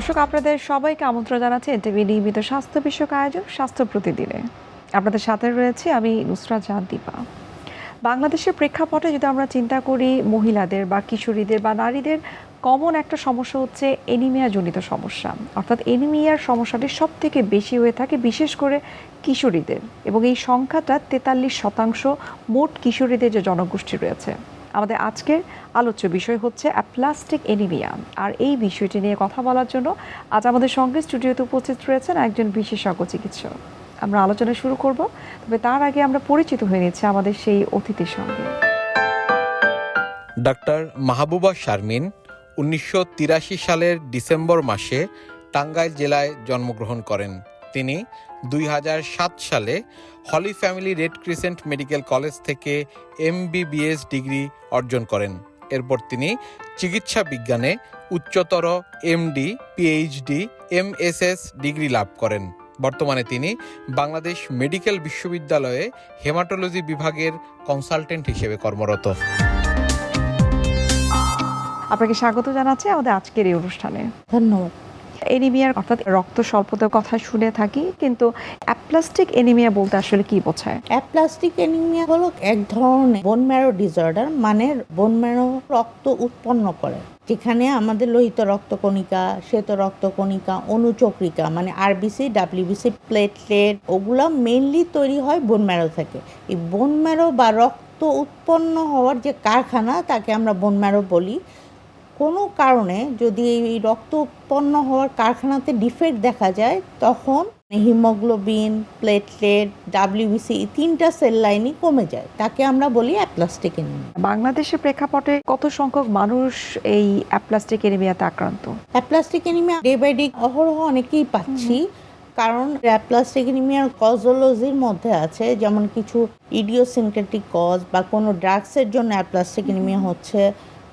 দর্শক, আপনাদের সবাইকে আমন্ত্রণ জানাচ্ছি এনটিভি নিয়মিত স্বাস্থ্য বিষয়ক আয়োজন, স্বাস্থ্য প্রতিদিনে। আপনাদের সাথে রয়েছে আমি নুসরা জাহান দীপা। বাংলাদেশের প্রেক্ষাপটে যদি আমরা চিন্তা করি, মহিলাদের বা কিশোরীদের বা নারীদের কমন একটা সমস্যা হচ্ছে এনিমিয়া জনিত সমস্যা। অর্থাৎ এনিমিয়ার সমস্যাটি সব থেকে বেশি হয়ে থাকে, বিশেষ করে কিশোরীদের। এবং এই সংখ্যাটা তেতাল্লিশ শতাংশ মোট কিশোরীদের যে জনগোষ্ঠী রয়েছে। আমাদের আজকের আলোচ্য বিষয় হচ্ছে অ্যাপ্লাস্টিক এনিমিয়া আর এই বিষয়টি নিয়ে কথা বলার জন্য আজ আমাদের সঙ্গে স্টুডিওতে উপস্থিত রয়েছেন একজন বিশেষজ্ঞ চিকিৎসক। আমরা আলোচনা শুরু করব, তবে তার আগে আমরা পরিচিত হয়ে নিচ্ছি আমাদের সেই অতিথির সঙ্গে। ডাক্তার মাহবুবা শারমিন উনিশশো তিরাশি সালের ডিসেম্বর মাসে টাঙ্গাইল জেলায় জন্মগ্রহণ করেন। তিনি দুই হাজার সাত সালে হলি family red crescent medical college থেকে এমবিবিএস ডিগ্রি অর্জন করেন। এরপর তিনি চিকিৎসা বিজ্ঞানে উচ্চতর এমডি পিএইচডি এমএসএস ডিগ্রি লাভ করেন। বর্তমানে তিনি বাংলাদেশ মেডিকেল বিশ্ববিদ্যালয়ে হেমাটোলজি বিভাগের কনসালটেন্ট হিসেবে কর্মরত। আপনাকে স্বাগত জানাচ্ছি আমাদের আজকের এই অনুষ্ঠানে। ধন্যবাদ। এনিমিয়ার অর্থাৎ রক্ত স্বল্পতার কথা শুনে থাকি, কিন্তু অ্যাপ্লাস্টিক এনিমিয়া বলতে আসলে কি বোঝায়? অ্যাপ্লাস্টিক এনিমিয়া হলো এক ধরনের বোন ম্যারো ডিসঅর্ডার মানে বোন ম্যারো রক্ত উৎপন্ন করে, যেখানে আমাদের লোহিত রক্তকণিকা, শ্বেত রক্তকণিকা, অনুচক্রিকা মানে আরবিসি ডাব্লিউবিসি প্লেটলেট ওগুলো মেইনলি তৈরি হয় বোন ম্যারো থেকে। এই বোন ম্যারো বা রক্ত উৎপন্ন হওয়ার যে কারখানা, তাকে আমরা বোন ম্যারো বলি। কোনো কারণে যদি এই রক্ত উৎপন্ন হওয়ার কারখানাতে ডিফেক্ট দেখা যায় তখন হিমোগ্লোবিন প্লেটলেট ডাব্লিউবিসি এই তিনটা সেল লাইনই কমে যায়। তাকে আমরা বলি অ্যাপ্লাস্টিক এনিমিয়া বাংলাদেশের প্রেক্ষাপটে কত সংখ্যক মানুষ এই অ্যাপ্লাস্টিক এনিমিয়াতে আক্রান্ত? Aplastic anaemia day by day অহরহ অনেকেই পাচ্ছি। কারণ অ্যাপ্লাস্টিক এনিমিয়ার কজোলজির মধ্যে আছে যেমন কিছু ইডিওসিনক্রেটিক কজ বা কোনো ড্রাগসের জন্য অ্যাপ্লাস্টিক এনিমিয়া হচ্ছে।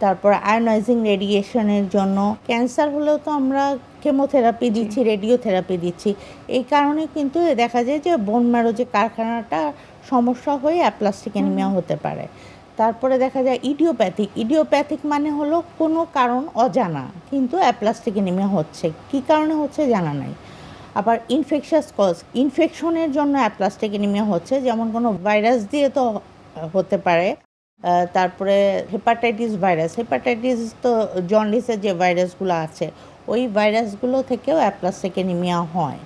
তারপর আয়োনাইজিং রেডিয়েশনের জন্য। ক্যান্সার হলেও তো আমরা কেমোথেরাপি দিচ্ছি রেডিওথেরাপি দিচ্ছি। এই কারণে কিন্তু দেখা যায় যে বোন ম্যারো যে কারখানাটা সমস্যা হয়ে অ্যাপ্লাস্টিক এনিমিয়া হতে পারে। তারপরে দেখা যায় ইডিওপ্যাথিক ইডিওপ্যাথিক মানে হলো কোনো কারণ অজানা কিন্তু অ্যাপ্লাস্টিক এনিমিয়া হচ্ছে। কী কারণে হচ্ছে জানা নাই। আবার ইনফেকশাস কজ ইনফেকশনের জন্য অ্যাপ্লাস্টিক এনিমিয়া হচ্ছে যেমন কোনো ভাইরাস দিয়ে তো হতে পারে। তারপরে হেপাটাইটিস ভাইরাস হেপাটাইটিস তো জন্ডিসের যে ভাইরাসগুলো আছে ওই ভাইরাসগুলো থেকেও অ্যাপ্লাস্টিক এনিমিয়া হয়।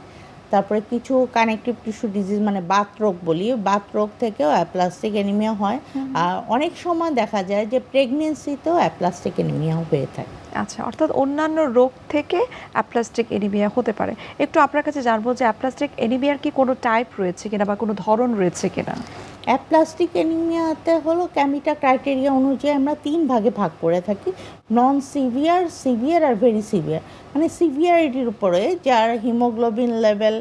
তারপরে কিছু কানেকটিভ টিস্যু ডিজিজ মানে বাত রোগ বলি বাত রোগ থেকেও অ্যাপ্লাস্টিক এনিমিয়া হয় আর অনেক সময় দেখা যায় যে প্রেগনেন্সিতেও অ্যাপ্লাস্টিক এনিমিয়া হয়ে থাকে। আচ্ছা অর্থাৎ অন্যান্য রোগ থেকে অ্যাপ্লাস্টিক এনিমিয়া হতে পারে। একটু আপনার কাছে জানব যে অ্যাপ্লাস্টিক এনিমিয়ার কি কোনো টাইপ রয়েছে কিনা বা কোনো ধরন রয়েছে কিনা? অ্যাপ্লাস্টিক অ্যানিমিয়াতে হলো ক্যামিটা ক্রাইটেরিয়া অনুযায়ী আমরা তিন ভাগে ভাগ করে থাকি। নন সিভিয়ার সিভিয়ার আর ভেরি সিভিয়ার মানে সিভিয়ারিটির উপরে, যার হিমোগ্লোবিন লেভেল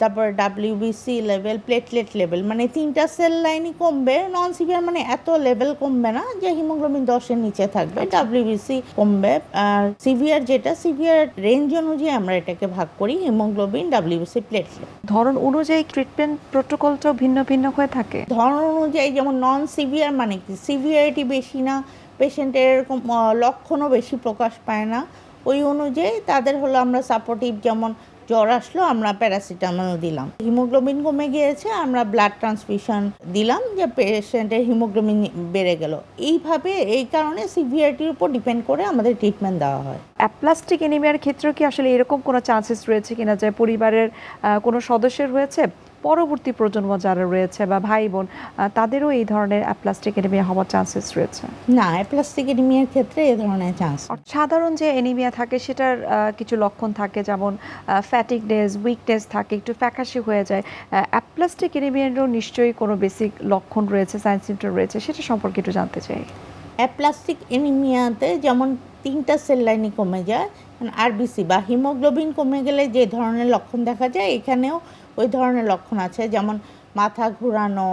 তারপর ডাব্লিউবিসি লেভেল প্লেটলেট লেভেল মানে তিনটা সেল লাইনই কমবে। নন সিভিয়ার মানে এত লেভেল কমবে না যে হিমোগ্লোবিন দশের নিচে থাকবে ডাব্লিউবিসি কমবে। আর সিভিয়ার যেটা সিভিয়ার রেঞ্জ অনুযায়ী আমরা এটাকে ভাগ করি হিমোগ্লোবিন ডাব্লিউবিসি প্লেটলেট ধরন অনুযায়ী ট্রিটমেন্ট প্রোটোকলটাও ভিন্ন ভিন্ন হয়ে থাকে? ধরন অনুযায়ী যেমন নন সিভিয়ার মানে কি? সিভিয়ারিটি বেশি না পেশেন্টের এরকম লক্ষণও বেশি প্রকাশ পায় না। ওই অনুযায়ী তাদের হলো আমরা সাপোর্টিভ যেমন জ্বর আসলো, আমরা প্যারাসিটামল দিলাম। হিমোগ্লোবিন কমে গিয়েছে, আমরা ব্লাড ট্রান্সফিউশন দিলাম যে পেশেন্টের হিমোগ্লোবিন বেড়ে গেল। এইভাবে, এই কারণে সিভিয়ারিটির উপর ডিপেন্ড করে আমাদের ট্রিটমেন্ট দেওয়া হয়। অ্যাপ্লাস্টিক এনিমিয়ার ক্ষেত্রেও কি আসলে এরকম কোনো চান্সেস রয়েছে কিনা যে পরিবারের কোনো সদস্যের হয়েছে? পরবর্তী প্রজন্ম যারা রয়েছে বা ভাই বোন তাদেরও এই ধরনের অ্যাপ্লাস্টিক এনিমিয়া হওয়ার চান্সেস রয়েছে? না প্লাস্টিক এনিমিয়ার ক্ষেত্রে এ ধরনের চান্স সাধারণ যে এনিমিয়া থাকে সেটার কিছু লক্ষণ থাকে যেমন ফ্যাটিকনেস উইকনেস থাকে একটু ফ্যাকাশি হয়ে যায় অ্যাপ্লাস্টিক এনিমিয়ারও নিশ্চয়ই কোনো বেসিক লক্ষণ রয়েছে সাইন সিমটম রয়েছে সেটা সম্পর্কে একটু জানতে চাই। অ্যাপ্লাস্টিক এনিমিয়াতে যেমন তিনটা সেল লাইনই কমে যায় আরবিসি বা হিমোগ্লোবিন কমে গেলে যে ধরনের লক্ষণ দেখা যায় এখানেও ওই ধরনের লক্ষণ আছে যেমন মাথা ঘোরানো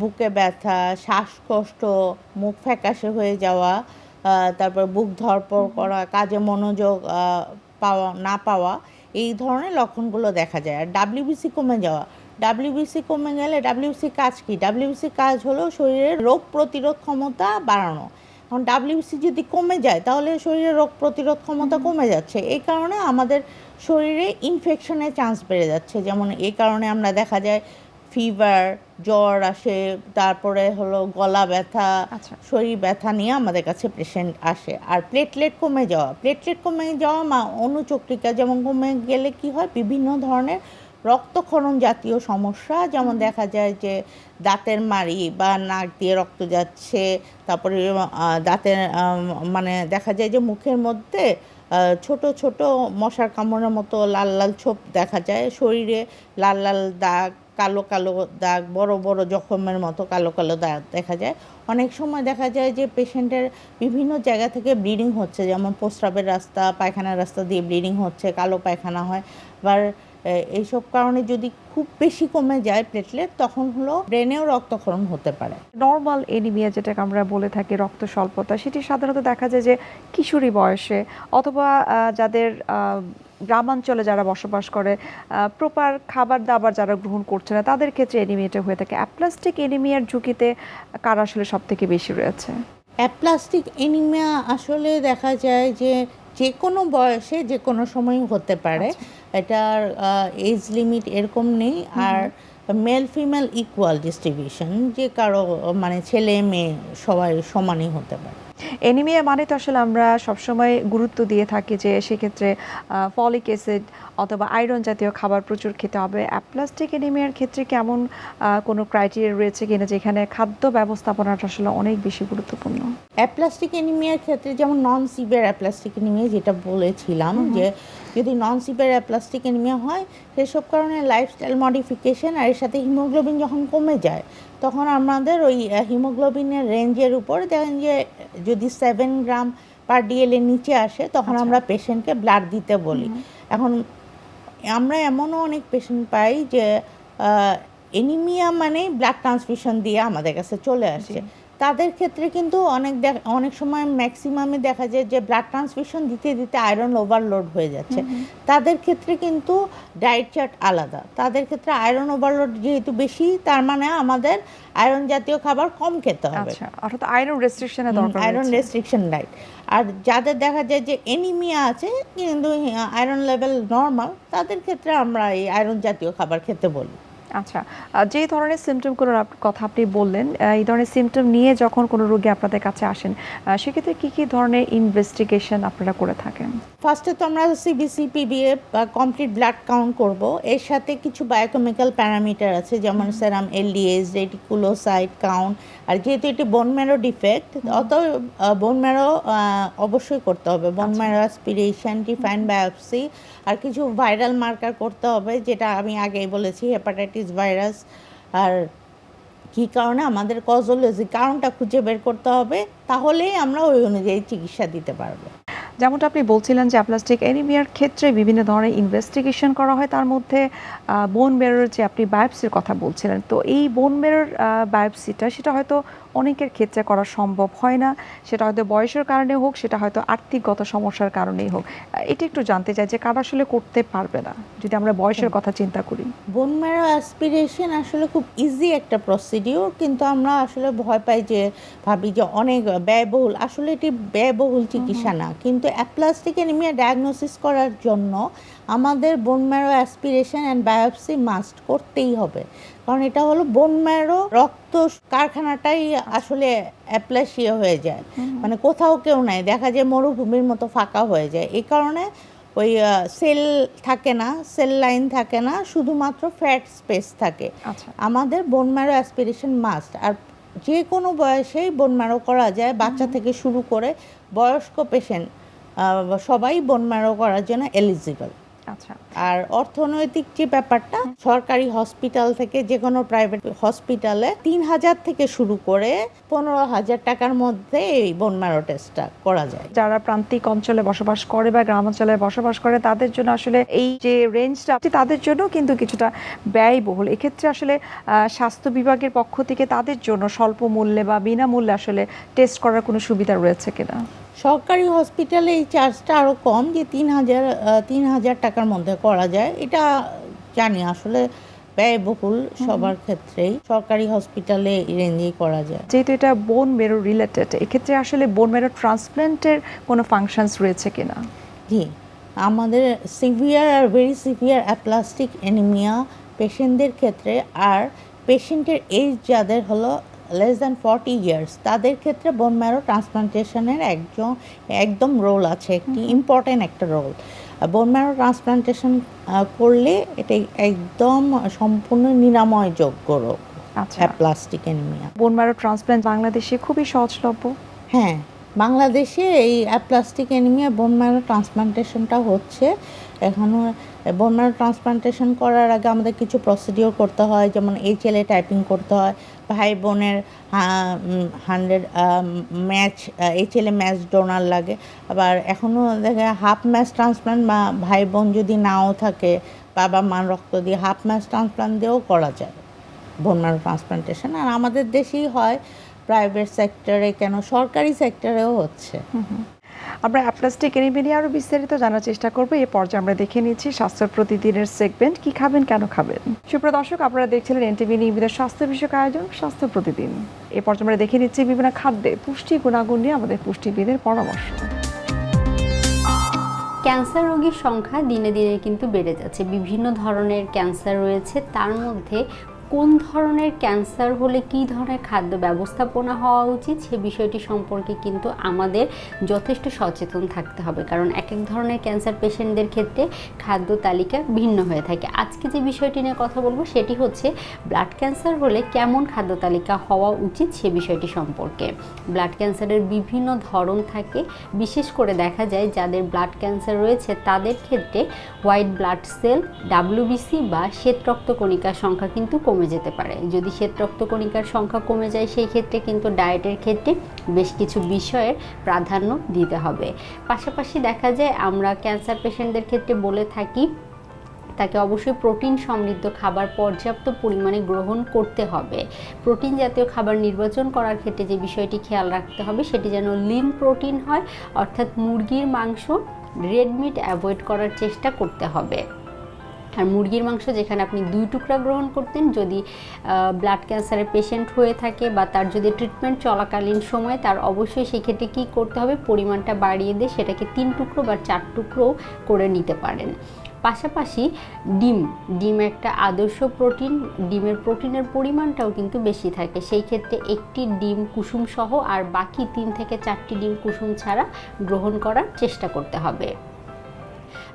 বুকে ব্যথা শ্বাসকষ্ট মুখ ফ্যাকাশে হয়ে যাওয়া তারপর বুক ধরপড় করা কাজে মনোযোগ পাওয়া না পাওয়া এই ধরনের লক্ষণগুলো দেখা যায়। আর ডাব্লিউবিসি কমে যাওয়া ডাব্লিউবিসি কমে গেলে ডাব্লিউবিসি কাজ কি? ডাব্লিউবিসি কাজ হলো শরীরের রোগ প্রতিরোধ ক্ষমতা বাড়ানো। এখন ডাব্লিউসি যদি কমে যায় তাহলে শরীরে রোগ প্রতিরোধ ক্ষমতা কমে যাচ্ছে। এই কারণে আমাদের শরীরে ইনফেকশনের চান্স বেড়ে যাচ্ছে। যেমন এই কারণে আমরা দেখা যায় ফিভার জ্বর আসে তারপরে হলো গলা ব্যথা আচ্ছা। শরীর ব্যথা নিয়ে আমাদের কাছে পেশেন্ট আসে। আর প্লেটলেট কমে যাওয়া প্লেটলেট কমে যাওয়া মা অনুচক্রিকা যেমন কমে গেলে কি হয়? বিভিন্ন ধরনের রক্তক্ষরণ জাতীয় সমস্যা যেমন দেখা যায় যে দাঁতের মাড়ি বা নাক দিয়ে রক্ত যাচ্ছে তারপরে দাঁতের মানে দেখা যায় যে মুখের মধ্যে ছোট ছোট মশার কামড়ের মতো লাল লাল ছোপ দেখা যায়। শরীরে লাল লাল দাগ কালো কালো দাগ বড় বড় জখমের মতো কালো কালো দাগ দেখা যায়। অনেক সময় দেখা যায় যে পেশেন্টের বিভিন্ন জায়গা থেকে ব্লিডিং হচ্ছে যেমন প্রস্রাবের রাস্তা পায়খানার রাস্তা দিয়ে ব্লিডিং হচ্ছে কালো পায়খানা হয়। বা এইসব কারণে যদি খুব বেশি কমে যায় প্লেটলেট তখন হলো ব্রেনেও রক্তক্ষরণ হতে পারে। নর্মাল এনিমিয়া যেটাকে আমরা বলে থাকি রক্ত স্বল্পতা সেটি সাধারণত দেখা যায় যে কিশোরী বয়সে অথবা যাদের গ্রামাঞ্চলে যারা বসবাস করে প্রপার খাবার দাবার যারা গ্রহণ করছে না তাদের ক্ষেত্রে এনিমিয়াটা হয়ে থাকে। অ্যাপ্লাস্টিক এনিমিয়ার ঝুঁকিতে কার আসলে সব থেকে বেশি রয়েছে? অ্যাপ্লাস্টিক এনিমিয়া আসলে দেখা যায় যে যে কোনো বয়সে যে কোনো সময় হতে পারে। এটার এজ লিমিট এরকম নেই আর মেল ফিমেল ইকুয়াল ডিস্ট্রিবিউশন যে কারও মানে ছেলে মেয়ে সবাই সমানই হতে পারে। এনিমিয়া মানে তো আসলে আমরা সবসময় গুরুত্ব দিয়ে থাকি যে সেক্ষেত্রে ফলিক অ্যাসিড অথবা আয়রন জাতীয় খাবার প্রচুর খেতে হবে। অ্যাপ্লাস্টিক এনিমিয়ার ক্ষেত্রে কেমন কোনো ক্রাইটেরিয়া রয়েছে কিনা যেখানে খাদ্য ব্যবস্থাপনাটা আসলে অনেক বেশি গুরুত্বপূর্ণ? অ্যাপ্লাস্টিক এনিমিয়ার ক্ষেত্রে যেমন নন সিভিয়ার অ্যাপ্লাস্টিক এনিমিয়া যেটা বলেছিলাম যে যদি নন সিভিয়ার অ্যাপ্লাস্টিক এনিমিয়া হয় সেসব কারণে লাইফস্টাইল মডিফিকেশন আর এর সাথে হিমোগ্লোবিন যখন কমে যায় তখন আমাদের ওই হিমোগ্লোবিনের রেঞ্জের উপর দেখেন যে যদি সেভেন গ্রাম পার ডিএল এর নিচে আসে তখন আমরা পেশেন্টকে ব্লাড দিতে বলি। এখন আমরা এমনও অনেক পেশেন্ট পাই যে এনিমিয়া মানে ব্লাড ট্রান্সমিশন দিয়ে আমাদের কাছে চলে আসে। তাদের ক্ষেত্রে কিন্তু অনেক দেখ- অনেক সময় ম্যাক্সিমামে দেখা যায় যে ব্লাড ট্রান্সফিউশন দিতে দিতে আয়রন ওভারলোড হয়ে যাচ্ছে। তাদের ক্ষেত্রে কিন্তু ডায়েট চার্ট আলাদা। তাদের ক্ষেত্রে আয়রন ওভারলোড যেহেতু বেশি তার মানে আমাদের আয়রন জাতীয় খাবার কম খেতে হবে। আচ্ছা অর্থাৎ আয়রন রেস্ট্রিকশনের দরকার আয়রন রেস্ট্রিকশন ডায়েট আর যাদের দেখা যায় যে এনিমিয়া আছে কিন্তু আয়রন লেভেল নর্মাল তাদের ক্ষেত্রে আমরা এই আয়রন জাতীয় খাবার খেতে বলি। আচ্ছা যে ধরনের সিমটমগুলোর কথা আপনি বললেন এই ধরনের সিমটম নিয়ে যখন কোনো রোগী আপনাদের কাছে আসেন সেক্ষেত্রে কি কি ধরনের ইনভেস্টিগেশন আপনারা করে থাকেন? ফার্স্টে তো আমরা সিবিসি পিবিএফ বা কমপ্লিট ব্লাড কাউন্ট করব। এর সাথে কিছু বায়োকেমিক্যাল প্যারামিটার আছে যেমন সেরাম এলডিএস রেটিকুলোসাইট কাউন্ট আর যেহেতু এটি বোন ম্যারো ডিফেক্ট অত বোন ম্যারো অবশ্যই করতে হবে। Bone marrow aspiration define biopsy আর কিছু ভাইরাল মার্কার করতে হবে যেটা আমি আগেই বলেছি হেপাটাইটিস ভাইরাস আর কি কারণে আমাদের কজোলজি কারণটা খুঁজে বের করতে হবে, তাহলেই আমরা ওই অনুযায়ী চিকিৎসা দিতে পারব। যেমনটা আপনি বলছিলেন যে অ্যাপ্লাস্টিক এনিমিয়ার ক্ষেত্রে বিভিন্ন ধরনের ইনভেস্টিগেশন করা হয় তার মধ্যে বোন মেরোর যে আপনি বায়োপসির কথা বলছিলেন তো এই বোন মেরোর বায়োপসিটা সেটা হয়তো অনেকের ক্ষেত্রে করা সম্ভব হয় না। সেটা হয়তো বয়সের কারণে হোক সেটা হয়তো আর্থিকগত সমস্যার কারণেই হোক। এটা একটু জানতে চাই যে কারা আসলে করতে পারবে না যদি আমরা বয়সের কথা চিন্তা করি। বোন ম্যারো অ্যাসপিরেশন আসলে খুব ইজি একটা প্রসিডিওর কিন্তু আমরা আসলে ভয় পাই যে ভাবি যে অনেক ব্যয়বহুল। আসলে এটি ব্যয়বহুল চিকিৎসা না কিন্তু অ্যাপ্লাস্টিক এনিমিয়া ডায়াগনোসিস করার জন্য আমাদের bone marrow aspiration and biopsy must করতেই হবে। কারণ এটা হলো বোন ম্যারো রক্ত কারখানাটাই আসলে অ্যাপ্লাসিয়া হয়ে যায়। মানে কোথাও কেউ নাই দেখা যায় মরুভূমির মতো ফাঁকা হয়ে যায়। এই কারণে ওই সেল থাকে না সেল লাইন থাকে না শুধুমাত্র ফ্যাট স্পেস থাকে। আচ্ছা। আমাদের বোন ম্যারো অ্যাসপিরেশন মাস্ট আর যে কোনো বয়সেই বোন ম্যারো করা যায় বাচ্চা থেকে শুরু করে বয়স্ক পেশেন্ট সবাই বোন ম্যারো করার জন্য এলিজিবল আচ্ছা। আর অর্থনৈতিক যে ব্যাপারটা সরকারি হসপিটাল থেকে যে কোনো প্রাইভেট হসপিটালে তিন হাজার থেকে শুরু করে পনেরো হাজার টাকার মধ্যে এই বোন ম্যারো টেস্টটা করা যায়। যারা প্রান্তিক অঞ্চলে বসবাস করে বা গ্রাম অঞ্চলে বসবাস করে তাদের জন্য আসলে এই যে রেঞ্জটা তাদের জন্য কিন্তু কিছুটা ব্যয়বহুল। এক্ষেত্রে আসলে স্বাস্থ্য বিভাগের পক্ষ থেকে তাদের জন্য স্বল্প মূল্যে বা বিনামূল্যে আসলে টেস্ট করার কোনো সুবিধা রয়েছে কিনা? সরকারি হসপিটালে এই চার্জটা আরও কম যে তিন হাজার তিন হাজার টাকার মধ্যে করা যায়। এটা জানি আসলে ব্যয়বহুল সবার ক্ষেত্রেই। সরকারি হসপিটালে রেঞ্জেই করা যায়। যেহেতু এটা বোন মেরো রিলেটেড এক্ষেত্রে আসলে বোন মেরো ট্রান্সপ্ল্যান্টের কোনো ফাংশনস রয়েছে কিনা? জি আমাদের সিভিয়ার আর ভেরি সিভিয়ার অ্যাপ্লাস্টিক অ্যানিমিয়া পেশেন্টদের ক্ষেত্রে আর পেশেন্টের এজ যাদের হলো লেস দ্যান ফর্টি ইয়ার্স তাদের ক্ষেত্রে বোন ম্যারো ট্রান্সপ্লান্টেশনের একজন একদম রোল আছে একটি ইম্পর্ট্যান্ট একটা রোল বোন ম্যারো ট্রান্সপ্লান্টেশন করলে এটা একদম সম্পূর্ণ নিরাময়যোগ্য রোগ আচ্ছা। Aplastic anaemia bone marrow transplant Bangladesh খুবই সহজলভ্য? হ্যাঁ বাংলাদেশে এই অ্যাপ্লাস্টিক অ্যানিমিয়া বোন ম্যারো ট্রান্সপ্লান্টেশনটা হচ্ছে এখনও বোন ম্যারো ট্রান্সপ্লান্টেশন করার আগে আমাদের কিছু প্রসিডিওর করতে হয়, যেমন এইচএলএ টাইপিং করতে হয়, ভাই বোনের hundred match HLA match donor লাগে। আবার এখনও দেখে হাফ ম্যাচ ট্রান্সপ্লান্ট বা ভাই বোন যদি নাও থাকে, বাবা মা রক্ত দিয়ে হাফ ম্যাচ ট্রান্সপ্লান্ট দিয়েও করা যায়। বোন ম্যারো ট্রান্সপ্লান্টেশন আর আমাদের দেশেই হয় প্রাইভেট সেক্টরে কেন, সরকারি সেক্টরেও হচ্ছে। আমরা অ্যাপ্লাস্টিক এনিমি আরও বিস্তারিত জানার চেষ্টা করব। এই পর্যায়ে আমরা দেখে নিচ্ছি স্বাস্থ্য প্রতিদিনের সেগমেন্ট কি খাবেন, কেন খাবেন? সুপ্রিয় দর্শক, আপনারা দেখছিলেন এনটিভি নিয়মিত স্বাস্থ্য বিষয়ক আয়োজন, স্বাস্থ্য প্রতিদিন। এই পর্যায়ে আমরা দেখে নিচ্ছি বিভিন্ন খাদ্যে পুষ্টি গুণাগুণ নিয়ে আমাদের পুষ্টিবিদের পরামর্শ। ক্যান্সার রোগীর সংখ্যা দিনে দিনে কিন্তু বেড়ে যাচ্ছে। বিভিন্ন ধরনের ক্যান্সার রয়েছে, তার মধ্যে কোন ধরনের ক্যান্সার হলে কী ধরনের খাদ্য ব্যবস্থাপনা হওয়া উচিত, সে বিষয়টি সম্পর্কে কিন্তু আমাদের যথেষ্ট সচেতন থাকতে হবে। কারণ এক এক ধরনের ক্যান্সার পেশেন্টদের ক্ষেত্রে খাদ্য তালিকা ভিন্ন হয়ে থাকে। আজকে যে বিষয়টি নিয়ে কথা বলব, সেটি হচ্ছে ব্লাড ক্যান্সার হলে কেমন খাদ্য তালিকা হওয়া উচিত সে বিষয়টি সম্পর্কে। ব্লাড ক্যান্সারের বিভিন্ন ধরন থাকে। বিশেষ করে দেখা যায় যাদের ব্লাড ক্যান্সার রয়েছে, তাদের ক্ষেত্রে হোয়াইট ব্লাড সেল ডাব্লিউবিসি বা শ্বেত রক্তকণিকার সংখ্যা কিন্তু কমে যেতে পারে। যদি শ্বেত রক্তকণিকার সংখ্যা কমে যায়, সেই ক্ষেত্রে কিন্তু ডায়েটের ক্ষেত্রে বেশ কিছু বিষয়ের প্রাধান্য দিতে হবে। পাশাপাশি দেখা যায়, আমরা ক্যান্সার পেশেন্টদের ক্ষেত্রে বলে থাকি, তাকে অবশ্যই প্রোটিন সমৃদ্ধ খাবার পর্যাপ্ত পরিমাণে গ্রহণ করতে হবে। প্রোটিন জাতীয় খাবার নির্বাচন করার ক্ষেত্রে যে বিষয়টি খেয়াল রাখতে হবে, সেটি যেন লিন প্রোটিন হয়, অর্থাৎ মুরগির মাংস রেড মিট অ্যাভয়েড করার চেষ্টা করতে হবে। আর মুরগির মাংস যেখানে আপনি দুই টুকরা গ্রহণ করতেন, যদি ব্লাড ক্যান্সারের পেশেন্ট হয়ে থাকে বা তার যদি ট্রিটমেন্ট চলাকালীন সময়, তার অবশ্যই সেক্ষেত্রে কী করতে হবে? পরিমাণটা বাড়িয়ে দিয়ে সেটাকে তিন টুকরো বা চার টুকরো করে নিতে পারেন। পাশাপাশি ডিম ডিম একটা আদর্শ প্রোটিন, ডিমের প্রোটিনের পরিমাণটাও কিন্তু বেশি থাকে। সেই ক্ষেত্রে একটি ডিম কুসুম সহ আর বাকি তিন থেকে চারটি ডিম কুসুম ছাড়া গ্রহণ করার চেষ্টা করতে হবে।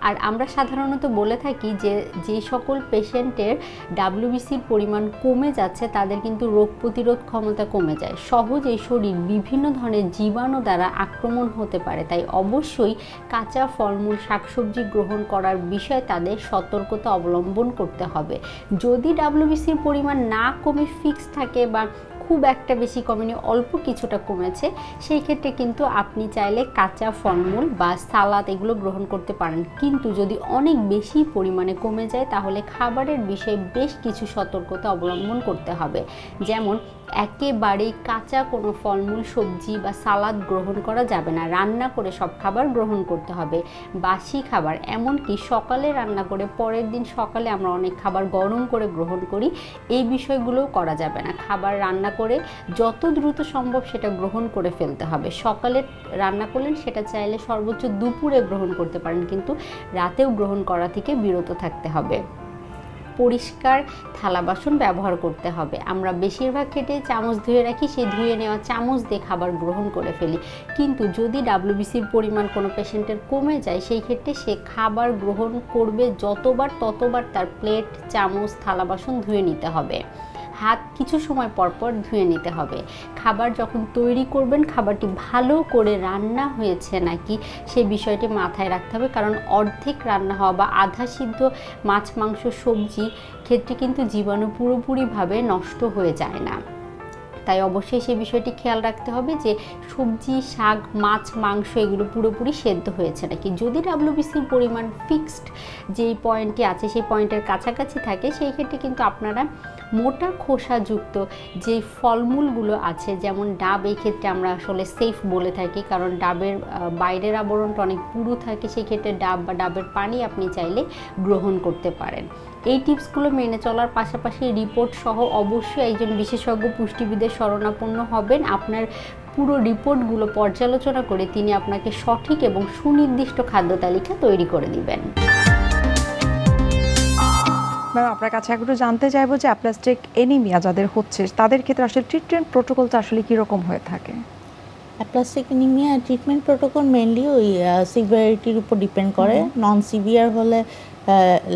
আর আমরা সাধারণত বলে থাকি যে যে সকল পেশেন্টের ডাব্লিউবিসির পরিমাণ কমে যাচ্ছে, তাদের কিন্তু রোগ প্রতিরোধ ক্ষমতা কমে যায়। সহজেই শরীর বিভিন্ন ধরনের জীবাণু দ্বারা আক্রমণ হতে পারে। তাই অবশ্যই কাঁচা ফলমূল, শাকসবজি গ্রহণ করার বিষয়ে তাদের সতর্কতা অবলম্বন করতে হবে। যদি ডাব্লিউবিসির পরিমাণ না কমে ফিক্স থাকে বা খুব একটা বেশি কমেনি, অল্প কিছুটা কমেছে। সেই ক্ষেত্রে কিন্তু আপনি চাইলে কাঁচা ফলমূল বা সালাদ এগুলো গ্রহণ করতে পারেন। কিন্তু যদি অনেক বেশি পরিমাণে কমে যায়, তাহলে খাবারের বিষয়ে বেশ কিছু সতর্কতা অবলম্বন করতে হবে। যেমন একেবারেই কাঁচা কোনো ফলমূল, সবজি বা সালাদ গ্রহণ করা যাবে না। রান্না করে সব খাবার গ্রহণ করতে হবে। বাসি খাবার, এমনকি সকালে রান্না করে পরের দিন সকালে আমরা অনেক খাবার গরম করে গ্রহণ করি, এই বিষয়গুলোও করা যাবে না। খাবার রান্না করে যত দ্রুত সম্ভব সেটা গ্রহণ করে ফেলতে হবে। সকালে রান্না করলেন, সেটা চাইলে সর্বোচ্চ দুপুরে গ্রহণ করতে পারেন, কিন্তু রাতেও গ্রহণ করা থেকে বিরত থাকতে হবে। পরিষ্কার থালা বাসন ব্যবহার করতে হবে। আমরা বেশিরভাগ ক্ষেত্রে চামচ ধুয়ে রাখি সে ধুয়ে নেওয়া চামচ দিয়ে খাবার গ্রহণ করে ফেলি। কিন্তু যদি ডাব্লিউবিসির পরিমাণ কোনো পেশেন্টের কমে যায়, সেই ক্ষেত্রে সে খাবার গ্রহণ করবে যতবার ততবার তার প্লেট চামচ, থালা বাসন ধুয়ে নিতে হবে। হাত কিছু সময় পর পর ধুয়ে নিতে হবে। খাবার যখন তৈরি করবেন, খাবারটি ভালো করে রান্না হয়েছে নাকি সে বিষয়টি মাথায় রাখতে হবে। কারণ অর্ধেক রান্না হওয়া বা আধা সিদ্ধ মাছ, মাংস, সবজি ক্ষেত্রে কিন্তু জীবাণু পুরোপুরিভাবে নষ্ট হয়ে যায় না। তাই অবশ্যই সেই বিষয়টি খেয়াল রাখতে হবে যে সবজি, শাক, মাছ, মাংস এগুলো পুরোপুরি সেদ্ধ হয়েছে নাকি। যদি ডাব্লিউবিসির পরিমাণ ফিক্সড যেই পয়েন্টটি আছে, সেই পয়েন্টের কাছাকাছি থাকে, সেই ক্ষেত্রে কিন্তু আপনারা মোটা খোসাযুক্ত যে ফলমূলগুলো আছে, যেমন ডাব, এই ক্ষেত্রে আমরা আসলে সেফ বলে থাকি। কারণ ডাবের বাইরের আবরণটা অনেক পুরু থাকে সেই ক্ষেত্রে ডাব বা ডাবের পানি আপনি চাইলে গ্রহণ করতে পারেন। এই টিপসগুলো মেনে চলার পাশাপাশি রিপোর্ট সহ অবশ্যই একজন বিশেষজ্ঞ পুষ্টিবিদের শরণাপন্ন হবেন। আপনার পুরো রিপোর্টগুলো পর্যালোচনা করে তিনি আপনাকে সঠিক এবং সুনির্দিষ্ট খাদ্য তালিকা তৈরি করে দিবেন। ম্যাম আপনার কাছে একটু জানতে চাইব যে অ্যাপ্লাস্টিক এনিমিয়া যাদের হচ্ছে তাদের ক্ষেত্রে আসলে ট্রিটমেন্ট প্রোটোকলটা আসলে কীরকম হয়ে থাকে? Aplastic anaemia treatment protocol mainly ওই সিভিয়ারিটির উপর ডিপেন্ড করে। নন সিভিয়ার হলে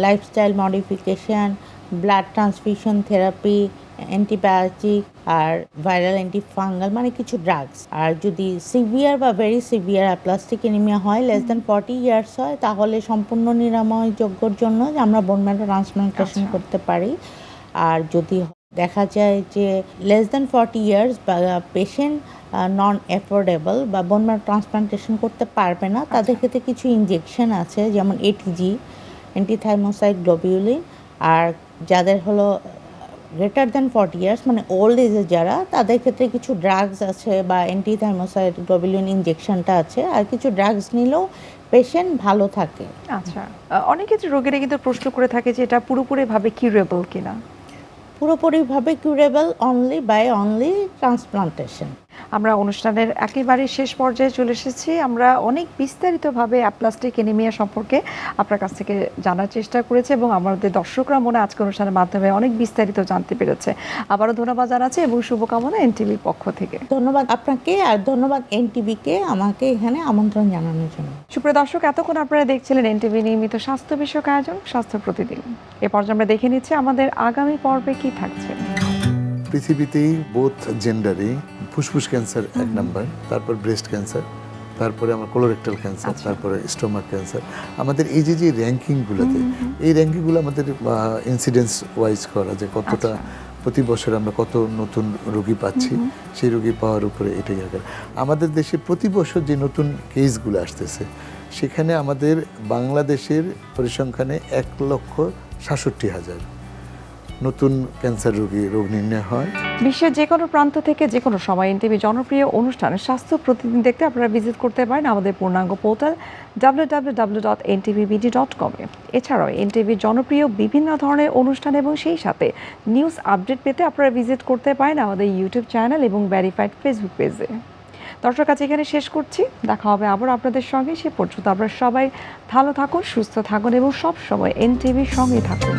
lifestyle modification blood transfusion therapy antibiotic আর ভাইরাল অ্যান্টিফাঙ্গাল মানে কিছু ড্রাগস আর যদি সিভিয়ার বা ভেরি সিভিয়ার অ্যাপ্লাস্টিক এনিমিয়া হয় লেস দ্যান ফর্টি ইয়ার্স হয় তাহলে সম্পূর্ণ নিরাময়যোগ্যর জন্য যে আমরা বোন ম্যারো ট্রান্সপ্লান্টেশন আচ্ছা। করতে পারি। আর যদি দেখা যায় যে লেস দ্যান ফর্টি ইয়ার্স বা পেশেন্ট নন অ্যাফোর্ডেবল বা বোন ম্যারো ট্রান্সপ্লান্টেশন করতে পারবে না তাদের ক্ষেত্রে কিছু ইঞ্জেকশন আছে যেমন এটিজি অ্যান্টিথাইমোসাইড গ্লোবিউলিন আর যাদের হলো গ্রেটার দ্যান ফর্টি ইয়ার্স মানে ওল্ড এজে যারা তাদের ক্ষেত্রে কিছু ড্রাগস আছে বা অ্যান্টি থার্মোসাইড গ্লোবিলিয়ন ইঞ্জেকশনটা আছে আর কিছু ড্রাগস নিলেও পেশেন্ট ভালো থাকে। আচ্ছা অনেক ক্ষেত্রে রোগীরা কিন্তু প্রশ্ন করে থাকে যে এটা পুরোপুরিভাবে কিউরেবল কিনা। পুরোপুরিভাবে curable only by only transplantation আমরা অনুষ্ঠানের একেবারে শেষ পর্যায়ে চলে এসেছি। আমরা অনেক বিস্তারিতভাবে অ্যাপ্লাস্টিক এনিমিয়া সম্পর্কে আপনার কাছ থেকে জানার চেষ্টা করেছি এবং আমাদের দর্শকরা মনে হয় আজকে অনুষ্ঠানের মাধ্যমে অনেক বিস্তারিত জানতে পেরেছে। আবারও ধন্যবাদ জানাচ্ছি এবং শুভকামনা এনটিভির পক্ষ থেকে। ধন্যবাদ আপনাকে আর ধন্যবাদ এনটিভিকে আমাকে এখানে আমন্ত্রণ জানানোর জন্য। সুপ্রিয় দর্শক এতক্ষণ আপনারা দেখছিলেন এনটিভি নিয়মিত স্বাস্থ্য বিষয়ক আয়োজন স্বাস্থ্য প্রতিদিন। এ পর্যায়ে আমরা দেখে নিচ্ছি আমাদের আগামী পর্বে কি থাকছে। পৃথিবীতেই বোথ জেন্ডারে ফুসফুস ক্যান্সার এক নাম্বার তারপর ব্রেস্ট ক্যান্সার তারপরে আমার কোলোরেক্টাল ক্যান্সার আচ্ছা। তারপরে স্টোমাক ক্যান্সার আমাদের এই যে যে র্যাঙ্কিংগুলোতে এই র্যাঙ্কিংগুলো আমাদের ইনসিডেন্স ওয়াইজ করা যে কতটা আচ্ছা। প্রতি বছর আমরা কত নতুন রোগী পাচ্ছি সেই রোগী পাওয়ার উপরে এটাই আগে আমাদের দেশে প্রতি বছর যে নতুন কেসগুলো আসতেছে সেখানে আমাদের বাংলাদেশের পরিসংখ্যানে এক লক্ষ সাতষট্টি হাজার। নতুন ক্যান্সার রোগী, রোগ নির্ণয় হয়। বিশ্বের যে কোনো প্রান্ত থেকে যে কোনো সময় এনটিভি জনপ্রিয় অনুষ্ঠান স্বাস্থ্য প্রতিদিন দেখতে আপনারা ভিজিট করতে পারেন আমাদের পূর্ণাঙ্গ পোর্টাল ডট কমে এছাড়াও এনটিভির জনপ্রিয় বিভিন্ন ধরনের অনুষ্ঠান এবং সেই সাথে নিউজ আপডেট পেতে আপনারা ভিজিট করতে পারেন আমাদের ইউটিউব চ্যানেল এবং ভ্যারিফাইড ফেসবুক পেজে। দর্শক, আজ এখানে শেষ করছি। দেখা হবে আবার আপনাদের সঙ্গে। সে পর্যন্ত আপনারা সবাই ভালো থাকুন, সুস্থ থাকুন এবং সবসময় এনটিভির সঙ্গে থাকুন।